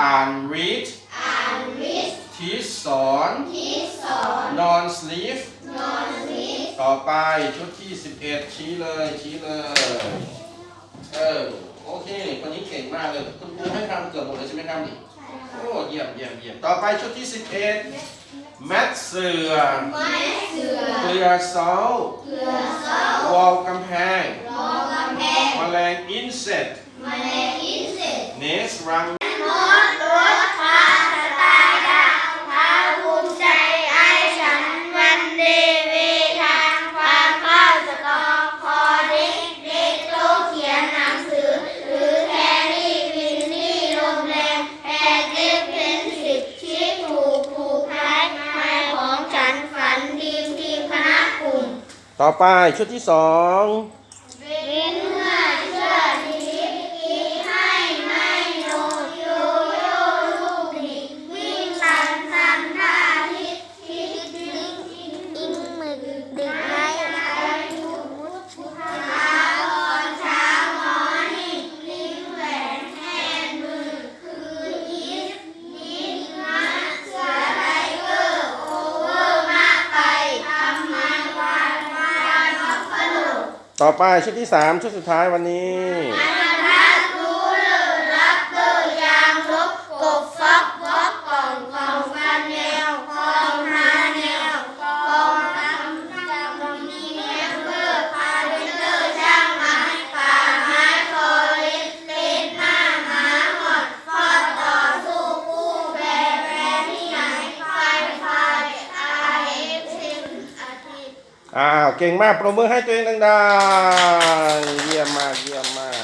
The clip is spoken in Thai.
อ่าน read อ่าน read ทีสอน ที่สอน นอน sleep นอน sleep ต่อไปชุดที่ 11 ชี้เลยชี้เลย เออโอเคคนนี้เก่งมากเลย คุณครูให้ทำเกือบหมดเลยใช่ไหมครับนี่โอ้เยี่ยมเยี่ยมเยี่ยมต่อไปชุดที่ 11 แมทเสือไม้เสือเกลือเสาเกลือเสาวอลกำแพงรอกำแพงแมลงอินเสตแมลงอินเสตเนสรัง ต่อไปชุดที่สอง ต่อไปชุดที่สามชุดสุดท้ายวันนี้ อ่าเก่งมากปรบมือให้ตัวเองดังๆ เยี่ยมมากเยี่ยมมาก